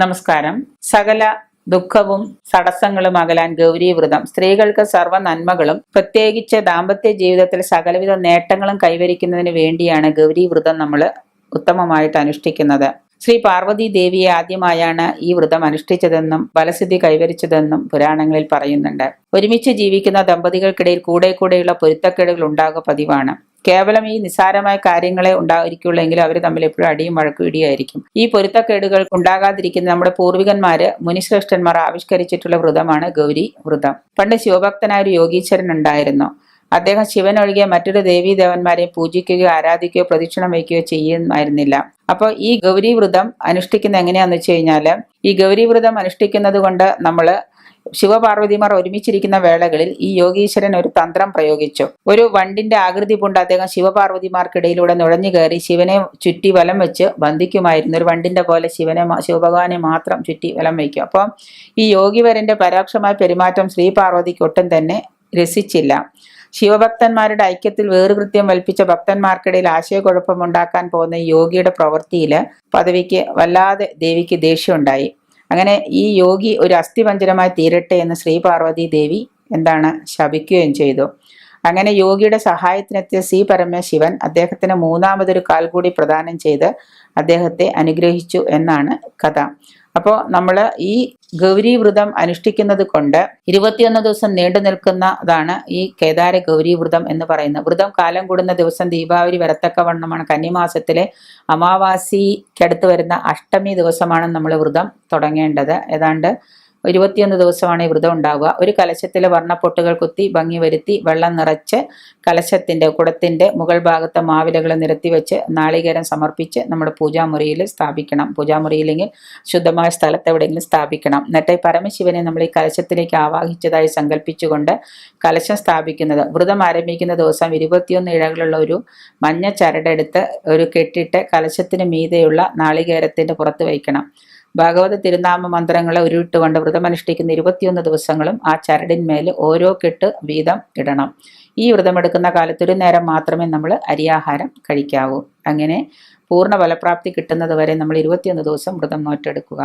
നമസ്കാരം. സകല ദുഃഖവും തടസ്സങ്ങളും അകലാൻ ഗൗരീവ്രതം. സ്ത്രീകൾക്ക് സർവ നന്മകളും പ്രത്യേകിച്ച് ദാമ്പത്യ ജീവിതത്തിൽ സകലവിധ നേട്ടങ്ങളും കൈവരിക്കുന്നതിന് വേണ്ടിയാണ് ഗൗരീവ്രതം നമ്മൾ ഉത്തമമായിട്ട് അനുഷ്ഠിക്കുന്നത്. ശ്രീ പാർവതി ദേവിയെ ആദ്യമായാണ് ഈ വ്രതം അനുഷ്ഠിച്ചതെന്നും ഫലസിദ്ധി കൈവരിച്ചതെന്നും പുരാണങ്ങളിൽ പറയുന്നുണ്ട്. ഒരുമിച്ച് ജീവിക്കുന്ന ദമ്പതികൾക്കിടയിൽ കൂടെ കൂടെയുള്ള പൊരുത്തക്കേടുകൾ ഉണ്ടാകുക പതിവാണ്. കേവലം ഈ നിസ്സാരമായ കാര്യങ്ങളെ ഉണ്ടായിരിക്കുള്ളൂ എങ്കിലും അവർ തമ്മിൽ എപ്പോഴും അടിയും വഴക്കും ഇടിയായിരിക്കും ഈ പൊരുത്തക്കേടുകൾ ഉണ്ടാകാതിരിക്കുന്ന നമ്മുടെ പൂർവികന്മാര് മുനിശ്രേഷ്ഠന്മാർ ആവിഷ്കരിച്ചിട്ടുള്ള വ്രതമാണ് ഗൗരി വ്രതം. പണ്ട് ശിവഭക്തനായ ഒരു യോഗീശ്വരൻ ഉണ്ടായിരുന്നു. അദ്ദേഹം ശിവനൊഴികെ മറ്റൊരു ദേവീ ദേവന്മാരെയും പൂജിക്കുകയോ ആരാധിക്കുകയോ പ്രദക്ഷിണം വയ്ക്കുകയോ ചെയ്യുമായിരുന്നില്ല. അപ്പോൾ ഈ ഗൗരി വ്രതം അനുഷ്ഠിക്കുന്ന എങ്ങനെയാണെന്ന് വെച്ച് കഴിഞ്ഞാൽ ഈ ഗൗരി വ്രതം അനുഷ്ഠിക്കുന്നത് കൊണ്ട് നമ്മൾ ശിവപാർവതിമാർ ഒരുമിച്ചിരിക്കുന്ന വേളകളിൽ ഈ യോഗീശ്വരൻ ഒരു തന്ത്രം പ്രയോഗിച്ചു. ഒരു വണ്ടിന്റെ ആകൃതി കൊണ്ട് അദ്ദേഹം ശിവപാർവതിമാർക്കിടയിലൂടെ നുഴഞ്ഞു കയറി ശിവനെ ചുറ്റി വലം വെച്ച് ബന്ധിക്കുമായിരുന്നു. ഒരു വണ്ടിന്റെ പോലെ ശിവനെ ശിവഭഗവാനെ മാത്രം ചുറ്റി വലം വയ്ക്കും. അപ്പം ഈ യോഗിവരന്റെ പരോക്ഷമായ പെരുമാറ്റം ശ്രീപാർവതിക്ക് ഒട്ടും തന്നെ രസിച്ചില്ല. ശിവഭക്തന്മാരുടെ ഐക്യത്തിൽ വേറുകൃത്യം വൽപ്പിച്ച ഭക്തന്മാർക്കിടയിൽ ആശയക്കുഴപ്പമുണ്ടാക്കാൻ പോകുന്ന യോഗിയുടെ പ്രവൃത്തിയിൽ പദവിക്ക് വല്ലാതെ ദേവിക്ക് ദേഷ്യമുണ്ടായി. അങ്ങനെ ഈ യോഗി ഒരു അസ്ഥിപഞ്ചരമായി തീരട്ടെ എന്ന് ശ്രീ പാർവതി ദേവി എന്താണ് ശപിക്കുകയും ചെയ്തു. അങ്ങനെ യോഗിയുടെ സഹായത്തിനെത്തിയ സി പരമശിവൻ അദ്ദേഹത്തിന് മൂന്നാമതൊരു കാൽ കൂടി പ്രദാനം ചെയ്ത് അദ്ദേഹത്തെ അനുഗ്രഹിച്ചു എന്നാണ് കഥ. അപ്പോൾ നമ്മൾ ഈ ഗൗരി വ്രതം അനുഷ്ഠിക്കുന്നത് കൊണ്ട് ഇരുപത്തിയൊന്ന് ദിവസം നീണ്ടു നിൽക്കുന്നതാണ് ഈ കേദാര ഗൗരി വ്രതം എന്ന് പറയുന്നത്. വ്രതം കാലം കൂടുന്ന ദിവസം ദീപാവലി വരത്തക്കവണ്ണമാണ്. കന്നിമാസത്തിലെ അമാവാസിക്കടുത്ത് വരുന്ന അഷ്ടമി ദിവസമാണ് നമ്മൾ വ്രതം തുടങ്ങേണ്ടത്. ഏതാണ്ട് ഇരുപത്തിയൊന്ന് ദിവസമാണ് ഈ വ്രതം ഉണ്ടാവുക. ഒരു കലശത്തിൽ വർണപ്പൊട്ടുകൾ കുത്തി ഭംഗി വരുത്തി വെള്ളം നിറച്ച് കലശത്തിന്റെ കുടത്തിന്റെ മുകൾ ഭാഗത്തെ മാവിലകൾ നിരത്തി വെച്ച് നാളികേരം സമർപ്പിച്ച് നമ്മുടെ പൂജാമുറിയിൽ സ്ഥാപിക്കണം. പൂജാമുറിയില്ലെങ്കിൽ ശുദ്ധമായ സ്ഥലത്ത് എവിടെയെങ്കിലും സ്ഥാപിക്കണം. എന്നിട്ട് പരമശിവനെ നമ്മൾ ഈ കലശത്തിലേക്ക് ആവാഹിച്ചതായി സങ്കല്പിച്ചുകൊണ്ട് കലശം സ്ഥാപിക്കുന്നത്. വ്രതം ആരംഭിക്കുന്ന ദിവസം ഇരുപത്തിയൊന്ന് ഇഴകളുള്ള ഒരു മഞ്ഞ ചരടെടുത്ത് ഒരു കെട്ടിട്ട് കലശത്തിന് മീതെയുള്ള നാളികേരത്തിന്റെ പുറത്ത് വയ്ക്കണം. ഭാഗവത തിരുനാമ മന്ത്രങ്ങളെ ഉരുവിട്ടുകൊണ്ട് വ്രതമനുഷ്ഠിക്കുന്ന ഇരുപത്തിയൊന്ന് ദിവസങ്ങളും ആ ചരടിന്മേൽ ഓരോ കെട്ട് വീതം ഇടണം. ഈ വ്രതമെടുക്കുന്ന കാലത്ത് ഒരു നേരം മാത്രമേ നമ്മൾ അരിയാഹാരം കഴിക്കാവൂ. അങ്ങനെ പൂർണ ഫലപ്രാപ്തി കിട്ടുന്നത് വരെ നമ്മൾ ഇരുപത്തിയൊന്ന് ദിവസം വ്രതം നോറ്റെടുക്കുക.